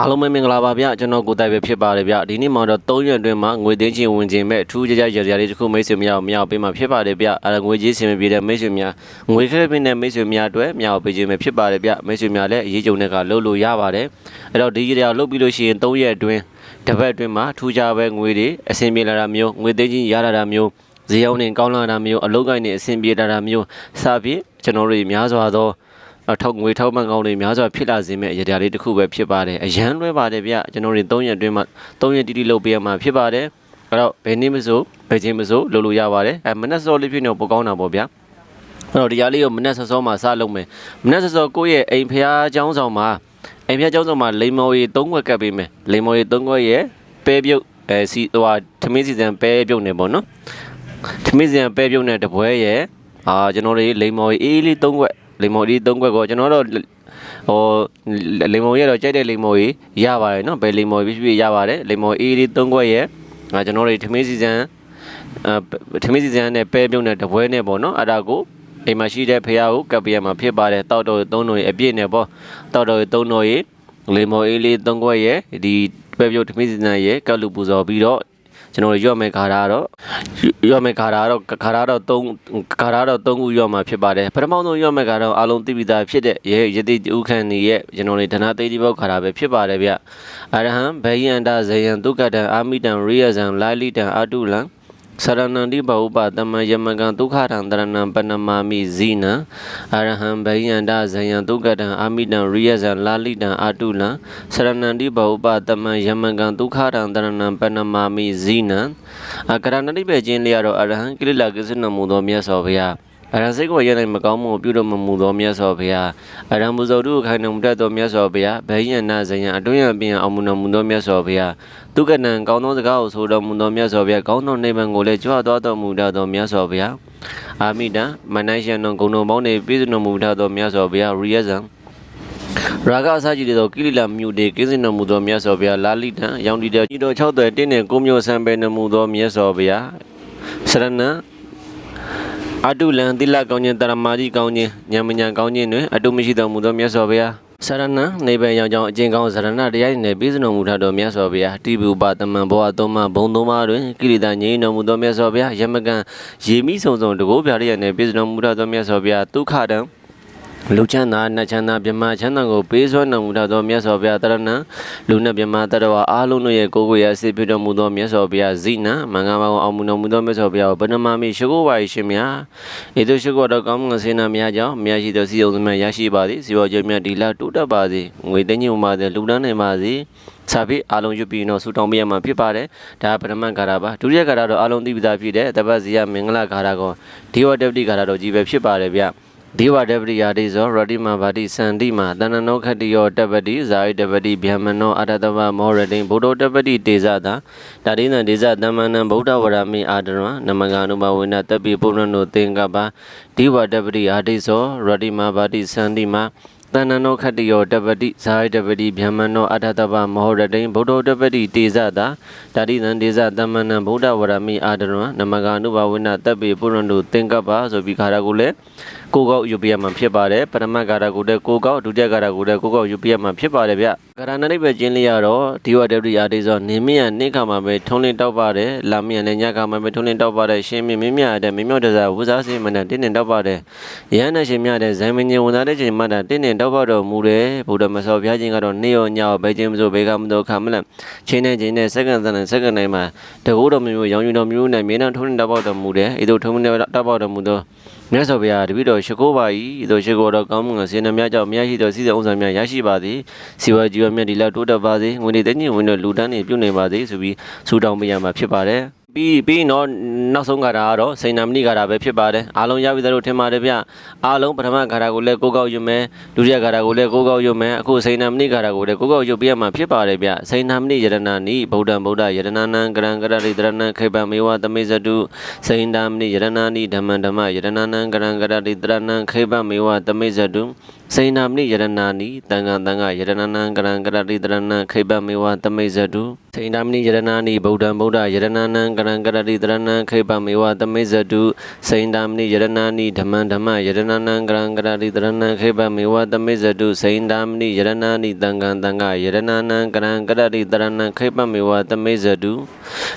အားလုံးပဲမင်္ဂလာပါဗျကျွန်တော်ကိုတိုင်ပဲဖြစ်ပါတယ်ဗျဒီနေ့မှတော့3ရက်အတွင်းမှာငွေသိန်းချင်းဝင်ခြင်းမဲ့အထူးကြကြရရလေးတစ်ခုမိတ်ဆွေများကိုမြောက်ပေးမှာဖြစ်ပါတယ်ဗျအဲဒါငွေကြီးစင်မပြေတဲ့မိတ်ဆွေများငွေခက်ပြင်းတဲ့မိတ်ဆွေများအတွက်မြောက်ပေးခြင်းပဲဖြစ်ပါတယ်ဗျမိတ်ဆွေများလည်းအရေးကြုံတဲ့ကလှုပ်လို့ရပါတယ်အဲ့တော့ဒီကြရလှုပ်ပြီးလို့ရှိရင်3ရက်အတွင်းတစ်ပတ်အတွင်းမှာထူးခြားပဲငွေတွေအဆင်ပြေလာတာမျိုးငွေသိန်းချင်းရလာတာမျိုးဈေးရောက်နေကောင်းလာတာမျိုးအလုပ်ကိုင်းနေအဆင်ပြေလာတာမျိုးစပြီးကျွန်တော်တို့များစွာသောအ ထောက်ငွေထောက်ပံ့ကောင်းတွေများစွာဖြစ်လာစေမဲ့အရာလေးတစ်ခုပဲဖြစ်ပါတယ်အရန်လွဲပါတယ်ဗျကျွန်တော်တို့3ရက်အတွင်းမှာ3ရက်တိတိလုပ်ပေးရမှာဖြစ်ပါတယ်အဲ့တော့ဘယ်နည်းမဆိုဘယ်ချိန်မဆိုလုပ်လို့ရပါတယ်အဲမနက်စောလေးဖြစ်နေပိုကောင်းတာပေါ့ဗျာအဲ့တော့ဒီရားလေးကိုမနက်စောစောမှာစလုပ်မယ်မနက်စောစောကိုယ့်ရဲ့အိမ်ဖျားเจ้าဆောင်မှာအိမ်ဖျားเจ้าဆောင်မှာလိမ္မော်ရီ3ခွက်ကပ်ပေးမယ်လိမ္မော်ရီ3ခွက်ရဲ့ပဲပြုတ်အဲစီဟိုဟာသမင်းစီစံပဲပြုတ်နေပေါ့နော်သမင်းစီစံပဲပြုတ်နေတပွဲရဲ့အာကျွန်တော်တို့လိမ္မော်ရီအေးလေး3ခွက် လိမ္မော်ဒီသုံးခွက်ကိုကျွန်တော်တို့ဟိုလိမ္မော်ရဲ့တော့ကြိုက်တဲ့လိမ္မော်ကြီးရပါတယ်နော်ဘယ်လိမ္မော်ကြီးဖြစ်ဖြစ်ရပါတယ်လိမ္မော်အေးဒီသုံးခွက်ရဲ့ကျွန်တော်တို့ထမင်းစီစဉ်အဲထမင်းစီစဉ်နဲ့ပဲပြုံးနဲ့တပွဲနဲ့ပေါ့နော်အဲ့ဒါကိုအိမ်မှာရှိတဲ့ဖះကိုကပ်ပြရမှာဖြစ်ပါတယ်တောက်တော်သုံးတော်ရဲ့အပြည့်နဲ့ပေါ့တောက်တော်သုံးတော်ရဲ့လေမော်အေးလေးသုံးခွက်ရဲ့ဒီပဲပြုတ်ထမင်းစီစဉ်ရဲ့ကပ်လူပူဇော်ပြီးတော့ ကျွန်တော်ရွတ်မဲ့ခါတာတော့ရွတ်မဲ့ခါတာတော့ခါတာတော့3ခါတာတော့3ခုရွတ်မှာဖြစ်ပါတယ်ပထမဆုံးရွတ်မဲ့ခါတော့အလုံးသိပြီးသားဖြစ်တဲ့ရဲ့ယတိဥခန့်နေရဲ့ကျွန်တော်တို့ဒနာသိတိဘောက်ခါတာပဲဖြစ်ပါတယ်ဗျအရဟံဘေယန္တဇေယံဒုက္ကတံအာမိတံရိယဇံလာလိတံအာတုလံ စရဏန္တိဘဟုပတမယမကံဒုက္ခတံတရဏံပနမာမိဇိနံအရဟံဘေယန္တဇေယံဒုက္ကတံအာမိတံရိယဇံလာလိတံအာတုလံစရဏန္တိဘဟုပတမယမကံဒုက္ခတံတရဏံပနမာမိဇိနံအကရဏတိပဲခြင်းလျရတော့အရဟံကိလေသာကိစ္စနမူသောမြတ်စွာဘုရား အရဟံစိတ်ကိုရနိုင်မကောင်းမှုကိုပြုတော်မမူသောမြတ်စွာဘုရားအရဟံပူဇော်တုခိုင်နှံမတတ်သောမြတ်စွာဘုရားဘေယန္တဇေယံအတွင်းရပြင်အောင်မူတော်မူသောမြတ်စွာဘုရားဒုက္ကနံကောင်းသောစကားကိုဆိုတော်မူသောမြတ်စွာဘုရားကောင်းသောနိဗ္ဗာန်ကိုလည်းကြွသွားတော်မူတတ်သောမြတ်စွာဘုရားအာမိတံမနရှယံဂုဏ်တော်ပေါင်းနေပြည့်စုံတော်မူတတ်သောမြတ်စွာဘုရားရိယဇံရာဂအစကြီးသောကိလိလာမြူတေကင်းစင်တော်မူသောမြတ်စွာဘုရားလာလိတံရောင်တည်တဲ့ဤတော်6သွဲတင်းနဲ့ကိုမျိုးဆံပဲတော်မူသောမြတ်စွာဘုရားစရဏံ အတုလံတိလကောင်းခြင်းတရမာတိကောင်းခြင်းဉာဏ်မဉဏ်ကောင်းခြင်းတွင်အတုမရှိတော်မူသောမြတ်စွာဘုရားစရဏံနေပယ်ရောင်ကြောင့်အကျင့်ကောင်းစရဏတရားနှင့်ပြည့်စုံတော်မူထသောမြတ်စွာဘုရားတိဘူပတမံဘောအသုံးမဘုံသုံးပါးတွင်ကိရိတာငြိမ်းတော်မူသောမြတ်စွာဘုရားယမကံရေမိဆုံဆုံတကိုးပြရရနှင့်ပြည့်စုံတော်မူထသောမြတ်စွာဘုရားဒုက္ခတံ လူချမ်းသာနတ်ချမ်းသာမြမချမ်းသာကိုပေးစွမ်းတော်မူတတ်သောမြတ်စွာဘုရားတရဏံလူနဲ့မြမတတဝအားလုံးတို့ရဲ့ကိုယ်ကိုယ်ရအစစ်ဖြစ်တော်မူသောမြတ်စွာဘုရားဇိနံမင်္ဂလာပေါင်းအောင်မူတော်မူသောမြတ်စွာဘုရားကိုဗနမမိရှိခိုးပါရှင်များဤသို့ရှိခိုးတော်ကောင်းမှုစေနာများကြောင့်မြတ်ရှိသောစီယုံသမျှရရှိပါသည်စီဝါကျမြတ်ဒီလာတိုးတက်ပါစေငွေသိန်းကြီးပါစေလူတန်းနိုင်ပါစေစာပေအားလုံးယူပြီးတော့ဆူတောင်းပေးရမှာဖြစ်ပါတယ်ဒါပထမဂါရပါဒုတိယဂါရတော့အားလုံးသိပြီးသားဖြစ်တဲ့တပတ်စီယမင်္ဂလာဂါရကောဒီဝတ္တပတိဂါရတော့ကြီးပဲဖြစ်ပါတယ်ဗျ ဒေဝတပတိယာတိဇောရတိမဘာတိစန္တိမတဏ္ဏနောခတ္တိယောတပတိဇာယတပတိဗျမနောအရတဝမောရတိဗုဒ္ဓတပတိတေဇတာဒါရိနံဒေဇတမ္မနံဗုဒ္ဓဝရမိအာဒရဝနမဂာနုဘဝေနတပိပုရဏုသင်္ကပ္ပဒေဝတပတိယာတိဇောရတိမဘာတိစန္တိမတဏ္ဏနောခတ္တိယောတပတိဇာယတပတိဗျမနောအရတဝမောရတိဗုဒ္ဓတပတိတေဇတာဒါရိနံဒေဇတမ္မနံဗုဒ္ဓဝရမိအာဒရဝနမဂာနုဘဝေနတပိပုရဏုသင်္ကပ္ပဆိုပြီးခါရကိုလည်း ကိုကောက်ယူပြရမှာဖြစ်ပါတယ်ပထမဂါရကိုတဲ့ကိုကောက်ဒုတိယဂါရကိုတဲ့ကိုကောက်ယူပြရမှာဖြစ်ပါတယ်ဗျဂါရဏနိဗ္ဗာန်ကျင်းလျရတော့ဒီဝတ္တပတိအာတိဆိုနေမရနေခါမှာပဲထုံးလင်းတောက်ပါတယ်လာမရနဲ့ညခါမှာပဲထုံးလင်းတောက်ပါတယ်ရှင်မင်းမင်းမြတဲ့မင်းမြောက်တစားဝဇာစင်မနဲ့တင်းတင်းတောက်ပါတယ်ရဟန္တာရှင်မြတဲ့ဇိုင်းမင်းကြီးဝန်သားတဲ့ချိန်မှတာတင်းတင်းတောက်ပါတော်မူတယ်ဘုရားမဆောဘုရားရှင်ကတော့နေရောညောဘယ်ချင်းမဆိုဘယ်ကမတော့ခမလန့်ချိန်နဲ့ချိန်နဲ့စက္ကန့်စနဲ့စက္ကန့်တိုင်းမှာတကူတော်မျိုးရောင်ယူတော်မျိုးနဲ့မင်းတော်ထုံးလင်းတောက်ပါတော်မူတယ်ဤသို့ထုံးလင်းတောက်ပါတော်မူသောမြတ်စွာဘုရားတပည့်တော်ရှိခိုးပါ၏သို့ရှိခိုးတော်ကောင်းမှုငါစေနများကြောင့်မြတ်ရှိသောစီစဉ်ဥစ္စာများရရှိပါသည်စီဝါကြီးဝမြတ်ဒီလောက်တိုးတက်ပါစေငွေတွေတည်ငြိမ်ဝင်တို့လူတန်းတွေပြုနေပါစေဆိုပြီးဆုတောင်းပေးရမှာဖြစ်ပါတယ် ပြီးပြီးတော့နောက်ဆုံးကတာကတော့စိန်နာမဏိကတာပဲဖြစ်ပါတယ်အားလုံးရပြီသလိုထင်ပါတယ်ဗျအားလုံးပထမကတာကိုလည်းကိုကောက်ယူမယ်ဒုတိယကတာကိုလည်းကိုကောက်ယူမယ်အခုစိန်နာမဏိကတာကိုလည်းကိုကောက်ယူပြရမှာဖြစ်ပါတယ်ဗျစိန်နာမဏိယရဏနိဗုဒ္ဓံဗုဒ္ဓယရဏနံကရံကရရိတရဏံခေပံမေဝသမိဇတုစိန်နာမဏိယရဏနိဓမ္မံဓမ္မယရဏနံကရံကရရိတရဏံခေပံမေဝသမိဇတုစိန်နာမနိယရနာနိတံဃာတံဃာယရဏနံကရံကရတိတရဏံခိဗ္ဗမေဝတမိဇတုစိန်နာမနိယရနာနိဗုဒ္ဓံဗုဒ္ဓယရဏနံကရံကရတိတရဏံခိဗ္ဗမေဝတမိဇတုစိန်နာမနိယရနာနိဓမ္မံဓမ္မယရဏနံကရံကရတိတရဏံခိဗ္ဗမေဝတမိဇတုစိန်နာမနိယရနာနိတံဃာတံဃာယရဏနံကရံကရတိတရဏံခိဗ္ဗမေဝတမိဇတု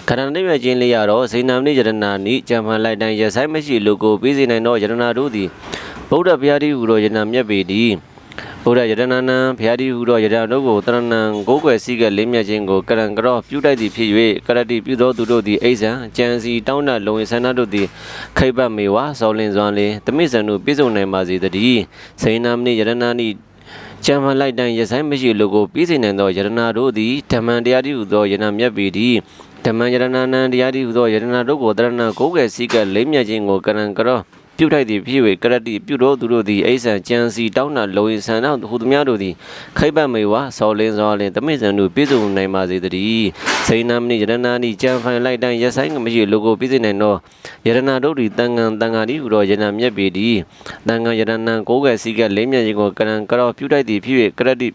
ခန္ဓာနိဗ္ဗာန်ချင်းလေးရတော့စိန်နာမနိယရနာနိကြံမှန်လိုက်တိုင်းရဆိုင်မရှိလူကိုပြီးစီနိုင်တော့ယရနာတို့သည် ဗုဒ္ဓဘုရားတိဟူသောယရနာမြတ်ပေသည်ဘုရားယတနာနံဘုရားတိဟုသောယတနာတို့ကိုတရဏံကိုးကွယ်စည်းကပ်လေးမြတ်ခြင်းကိုကရံကရော့ပြုတိုက်သည်ဖြစ်၍ကရတိပြုသောသူတို့သည်အိဇံကြံစီတောင်းတလုံဝင်ဆန္ဒတို့သည်ခိဗ္ဗမေဝစောလင်စွာလင်တမိဇံတို့ပြည့်စုံနိုင်ပါစေတည်းစိန်နာမနိယတနာနိကြံမှန်လိုက်တိုင်းရဆိုင်မရှိလူကိုပြည့်စုံနိုင်သောယတနာတို့သည်ဓမ္မံတရားတိဟုသောယတနာမြတ်ပေသည်ဓမ္မံယတနာနံတရားတိဟုသောယတနာတို့ကိုတရဏံကိုးကွယ်စည်းကပ်လေးမြတ်ခြင်းကိုကရံကရော့ ပြုတ်ထိုက်သည်ဖြစ်၍ကရတ္တိပြုတ်တော်သူတို့သည်အိဆန်ကြံစီတောင်းတာလုံရင်ဆန်တော်ဟူသည်များတို့သည်ခိဗ္ဗမေဝဆောလင်းစောလင်းတမိဇံတို့ပြည့်စုံနိုင်ပါစေတည်းစိန်နာမဏိယရနာနိကြံဖိုင်လိုက်တိုင်းရဆိုင်ကမရှိလူကိုပြည့်စုံနိုင်သောယရနာတို့သည်တန်ငံတန်ဃာတိဟူသောယရနာမြတ်ပေသည်တန်ငံယရနာကိုးကဲ့စီကလေးမြတ်ခြင်းကိုကရံကရောပြုတ်ထိုက်သည်ဖြစ်၍ကရတ္တိ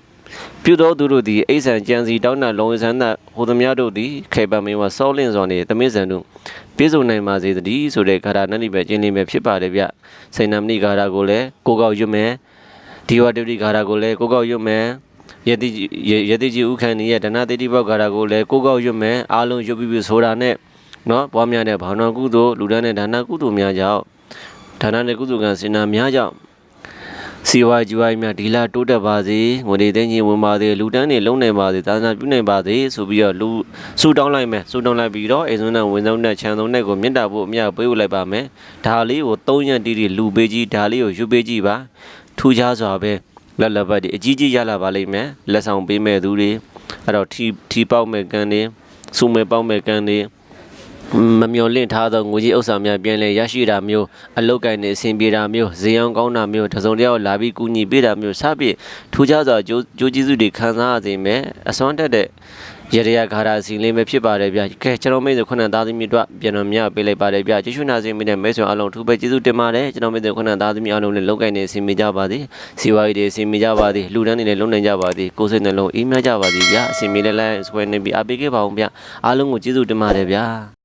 ပြုသောသူတို့သည်အိဆန်ကြံစီတောင်းတာလုံဆန်းသာဟိုသမျှတို့သည်ခေပမေဝစောလင့်စွာနေတမိဇံတို့ပြည့်စုံနိုင်ပါစေတည်းဆိုတဲ့ဂါရနတ်နိပဲကျင်းနေပဲဖြစ်ပါတယ်ဗျစိန်နမဏိဂါရကိုလည်းကိုကောက်ရွတ်မယ်ဒီဝတ္တိဂါရကိုလည်းကိုကောက်ရွတ်မယ်ယတိယတိကြီးဥခန္ဒီရဲ့ဒနာတိတိဘောဂါရကိုလည်းကိုကောက်ရွတ်မယ်အားလုံးရွတ်ပြီးပြီဆိုတာနဲ့နော်ပွားများတဲ့ဘာဝနာကုသိုလ်လူဒန်းတဲ့ဒါနကုသိုလ်များကြောင့်ဒါနနဲ့ကုသိုလ်ကံစင်နာများကြောင့် စီဝါကြွားမြဒီလာတိုးတက်ပါစေငွေတွေသိန်းကြီးဝင်ပါစေလူတန်းတွေလုံးနိုင်ပါစေသာသနာပြုနိုင်ပါစေဆိုပြီးတော့လူဆူတောင်းလိုက်မယ်ဆူတောင်းလိုက်ပြီးတော့အိမ်ဆုံးနဲ့ဝင်ဆုံးနဲ့ခြံဆုံးနဲ့ကိုမြင့်တာဖို့အမြပေးဖို့လိုက်ပါမယ်ဒါလေးကို၃ရက်တီးတီလူပေးကြီးဒါလေးကိုယူပေးကြည့်ပါထူးခြားစွာပဲလက်လက်ပတ်ဒီအကြီးကြီးရလာပါလိမ့်မယ်လက်ဆောင်ပေးမဲ့သူတွေအဲ့တော့ထီထီပေါက်မဲ့ကန်တွေစူမဲ့ပေါက်မဲ့ကန်တွေ မမျော်လင့်ထားသောငွေကြီးဥစ္စာများပြန်လည်ရရှိတာမျိုးအလုတ်ကိုင်းနေအဆင်ပြေတာမျိုးဈေးရောင်းကောင်းတာမျိုးတစုံတစ်ယောက်လာပြီးကူညီပေးတာမျိုးစသဖြင့်ထူးခြားစွာကြိုးကြိုးကျေးဇူးတွေခံစားရစေမယ်အစွမ်းတက်တဲ့ရရခါရာစီလေးပဲဖြစ်ပါတယ်ဗျာကဲကျွန်တော်မိတ်ဆွေခုနသားသမီးတို့ပြန်တော်များပေးလိုက်ပါတယ်ဗျာကျေးဇူးနာစေမိတဲ့မိတ်ဆွေအလုံးထူးပဲကျေးဇူးတင်ပါတယ်ကျွန်တော်မိတ်ဆွေခုနသားသမီးအလုံးနဲ့လောက်ကင်နေအဆင်ပြေကြပါသည်စီဝါရီတွေအဆင်ပြေကြပါသည်လူတန်းတွေလည်းလုံနိုင်ကြပါသည်ကိုယ်စိတ်နှလုံးအေးမြကြပါသည်ဗျာအဆင်ပြေတဲ့လိုက်ဆွဲနေပြီးအပေးခဲ့ပါအောင်ဗျာအားလုံးကိုကျေးဇူးတင်ပါတယ်ဗျာ